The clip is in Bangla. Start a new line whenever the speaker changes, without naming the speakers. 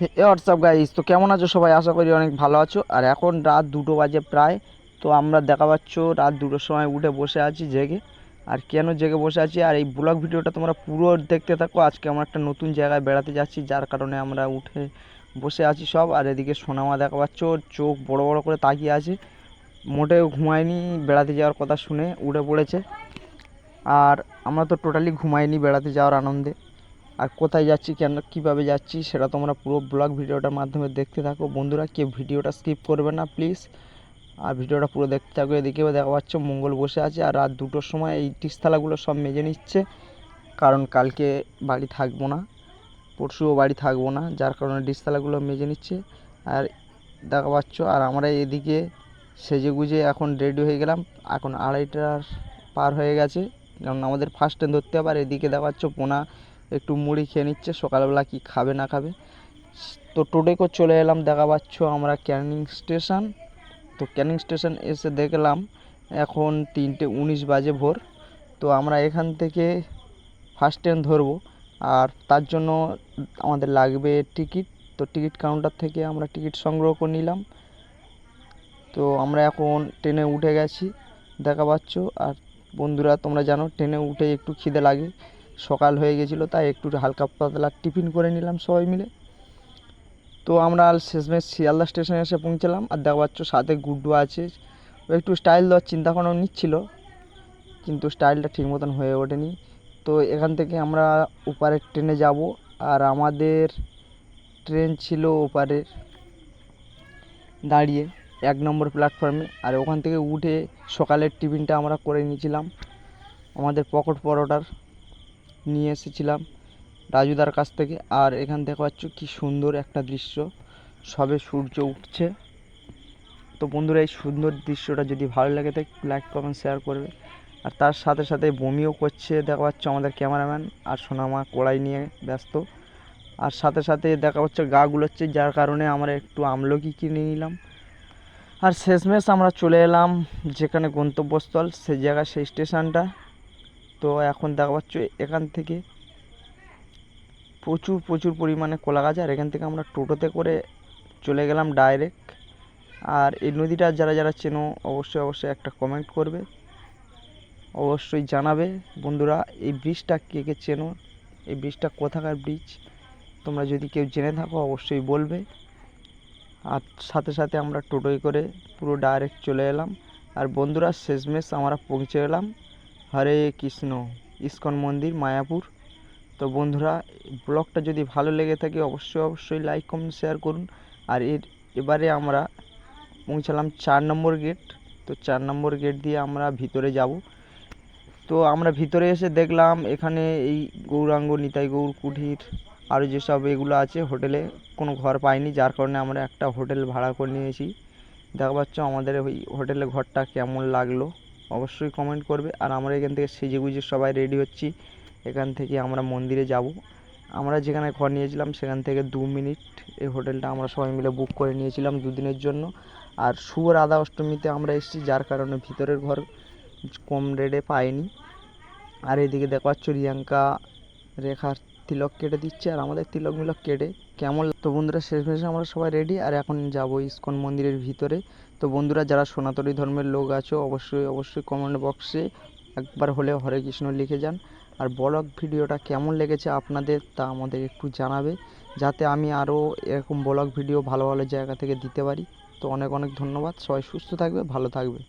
হোয়াটসঅ্যাপ গাইস তো কেমন আছো সবাই? আশা করি অনেক ভালো আছো। আর এখন রাত দুটো বাজে প্রায়। তো আমরা দেখা পাচ্ছ রাত দুটোর সময় উঠে বসে আছি জেগে। আর কেন জেগে বসে আছি? আর এই ব্লগ ভিডিওটা তোমরা পুরো দেখতে থাকো। আজকে আমরা একটা নতুন জায়গায় বেড়াতে যাচ্ছি, যার কারণে আমরা উঠে বসে আছি সব। আর এদিকে সোনামা দেখা পাচ্ছ, চোখ বড় বড় করে তাকিয়ে আছে। মোটেও ঘুমায়নি, বেড়াতে যাওয়ার কথা শুনে উঠে পড়েছে। আর আমরা তো টোটালি ঘুমাইনি বেড়াতে যাওয়ার আনন্দে। আর কোথায় যাচ্ছি, কেন, কীভাবে যাচ্ছি, সেটা তোমরা পুরো ব্লগ ভিডিওটার মাধ্যমে দেখতে থাকো। বন্ধুরা, কেউ ভিডিওটা স্কিপ করবে না প্লিজ আর ভিডিওটা পুরো দেখতে থাকো এদিকেও দেখা, পাচ্ছ, মঙ্গল বসে আছে, আর রাত দুটোর সময় এই টিসথালাগুলো সব মেজে নিচ্ছে। কারণ কালকে বাড়ি থাকব না, পরশুও বাড়ি থাকব না, যার কারণে ডিসথালাগুলো মেজে নিচ্ছে। আর দেখা, পাচ্ছ, আর আমরা এদিকে সেজে গুজে এখন রেডি হয়ে গেলাম, এখন আড়াইটার পার হয়ে গেছে। কারণ আমাদের ফার্স্ট ট্রেন ধরতে হবে, আর এদিকে দেখা, পাচ্ছ, পোনা একটু মুড়ি খেয়ে নিচ্ছে, সকালবেলা কি খাবে না খাবে। তো টোটো করে চলে এলাম, দেখা পাচ্ছ আমরা ক্যানিং স্টেশন। তো ক্যানিং স্টেশন এসে দেখলাম, এখন তিনটে উনিশ বাজে ভোর। তো আমরা এখান থেকে ফার্স্ট ট্রেন ধরবো, আর তার জন্য আমাদের লাগবে টিকিট তো টিকিট কাউন্টার থেকে আমরা টিকিট সংগ্রহ করে নিলাম। তো আমরা এখন ট্রেনে উঠে গেছি, দেখা পাচ্ছ। আর বন্ধুরা, তোমরা জানো ট্রেনে উঠে একটু খিদে লাগে। সকাল হয়ে গেছিল, তাই একটু হালকা পাতলা টিফিন করে নিলাম সবাই মিলে। তো আমরা শেষমেশ শিয়ালদা স্টেশনে এসে পৌঁছালাম, আর দেখা পাচ্ছ সাথে গুড্ডু আছে। একটু স্টাইল দেওয়ার চিন্তা ভাবনা নিচ্ছিল, কিন্তু স্টাইলটা ঠিক মতন হয়ে ওঠেনি। তো এখান থেকে আমরা ওপারের ট্রেনে যাব, আর আমাদের ট্রেন ছিল ওপারের দাঁড়িয়ে এক নম্বর প্ল্যাটফর্মে আর ওখান থেকে উঠে সকালের টিফিনটা আমরা করে নিয়েছিলাম। আমাদের পকট পরোটার নিয়ে এসেছিলাম রাজুদার কাছ থেকে। আর এখান থেকে পাচ্ছ কি সুন্দর একটা দৃশ্য। সবে সূর্য উঠছে। তো বন্ধুরা, এই সুন্দর দৃশ্যটা যদি ভালো লাগে তো লাইক কমেন্ট শেয়ার করবে। আর তার সাথে সাথে বমিও করছে। দেখা পাচ্ছ আমাদের ক্যামেরাম্যান আর সোনামা কড়াই নিয়ে ব্যস্ত। আর সাথে সাথে দেখা পাচ্ছে গা গুলোচ্ছে, যার কারণে আমরা একটু আমলকি কিনে নিলাম। আর শেষমেশ আমরা চলে এলাম যেখানে গন্তব্যস্থল সেই জায়গা, সেই স্টেশনটা। তো এখন দেখা পাচ্ছ, এখান থেকে প্রচুর প্রচুর পরিমাণে কলা গাছ আর এখান থেকে আমরা টোটোতে করে চলে গেলাম ডাইরেক্ট আর এই নদীটা যারা যারা চেনো, অবশ্যই অবশ্যই একটা কমেন্ট করবে। অবশ্যই জানাবে। বন্ধুরা, এই ব্রিজটা কে কে চেনো, এই ব্রিজটা কোথাকার ব্রিজ তোমরা যদি কেউ জেনে থাকো, অবশ্যই বলবে। আর সাথে সাথে আমরা টোটোয় করে পুরো ডাইরেক্ট চলে এলাম। আর বন্ধুরা, শেষমেশ আমরা পৌঁছে গেলাম হরে কৃষ্ণ, ইস্কন মন্দির, মায়াপুর। তো বন্ধুরা, ব্লগটা যদি ভালো লেগে থাকে, অবশ্যই অবশ্যই লাইক, কমেন্ট, শেয়ার করুন। আর এর, এবারে আমরা পৌঁছালাম চার নম্বর গেট। তো চার নম্বর গেট দিয়ে আমরা ভিতরে যাব। তো আমরা ভিতরে এসে দেখলাম এখানে এই গৌরাঙ্গ, নিতাই গৌর কুঠির আরও যেসব এগুলো আছে, হোটেলে কোনো ঘর পাইনি, যার কারণে আমরা একটা হোটেল ভাড়া করে নিয়েছি। দেখা পাচ্ছ আমাদের ওই হোটেলে ঘরটা কেমন লাগল। অবশ্যই কমেন্ট করবে। আর আমরা এখান থেকে সেজে গুজে সবাই রেডি হচ্ছি। এখান থেকে আমরা মন্দিরে যাব। আমরা যেখানে ঘর নিয়েছিলাম সেখান থেকে দু মিনিট এই হোটেলটা আমরা সবাই মিলে বুক করে নিয়েছিলাম দুদিনের জন্য। আর শুভ রাধা অষ্টমীতে আমরা এসেছি, যার কারণে ভিতরের ঘর কম রেটে পাইনি। আর এদিকে দেখা পাচ্ছ রিয়াঙ্কা রেখার তিলক কেটে দিচ্ছে আর আমাদের তিলক মিলক কেটে কেমন তো বন্ধুরা শেষ শেষমেশে আমরা সবাই রেডি আর এখন যাব ইস্কন মন্দিরের ভিতরে। তো বন্ধুরা, যারা সনাতনী ধর্মের লোক আছো, অবশ্যই অবশ্যই কমেন্ট বক্সে একবার হলে হরে কৃষ্ণ লিখে যান। আর ব্লগ ভিডিওটা কেমন লেগেছে আপনাদের তা আমাদের একটু জানাবে, যাতে আমি আরও এরকম ব্লগ ভিডিও ভালো ভালো জায়গা থেকে দিতে পারি। তো অনেক অনেক ধন্যবাদ। সবাই সুস্থ থাকবে, ভালো থাকবে।